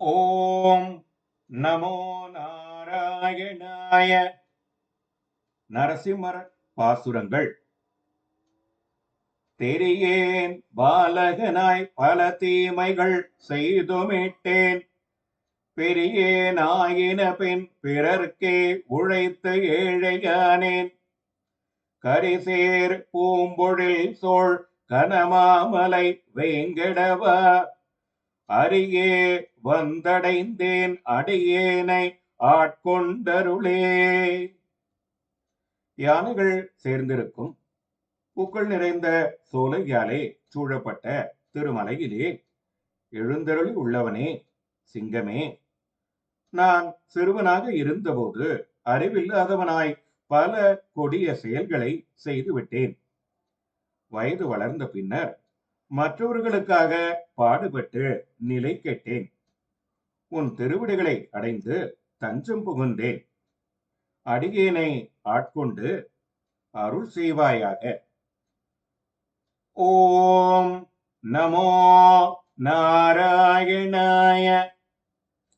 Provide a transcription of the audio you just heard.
ஓம் நமோ நாராயணாய நரசிம்மர் பாசுரங்கள். தெரியேன் பாலகனாய் பல தீமைகள் செய்துமிட்டேன். பெரியேனாயின பின் பிறர்க்கே உழைத்து ஏழையானேன். கரிசேர் பூம்பொழில் சோழ் கனமாமலை வேங்கடவா அரியே வந்தடைந்தேன் அடியேனை ஆட்கொண்டருளே. யானைகள் சேர்ந்திருக்கும். பூக்கள் நிறைந்த சோலையாலே சூழப்பட்ட திருமலையிலே எழுந்தருளி உள்ளவனே சிங்கமே. நான் சிறுவனாக இருந்தபோது அறிவில்லாதவனாய் பல கொடிய செயல்களை செய்துவிட்டேன். வயது வளர்ந்த பின்னர் மற்றவர்களுக்காக பாடுபட்டு நிலை கெட்டேன். உன் திருவிடைகளை அடைந்து தஞ்சம் புகுந்தேன். அடியேனை ஆட்கொண்டு அருள் செய்வாயாக. ஓம் நமோ நாராயணாய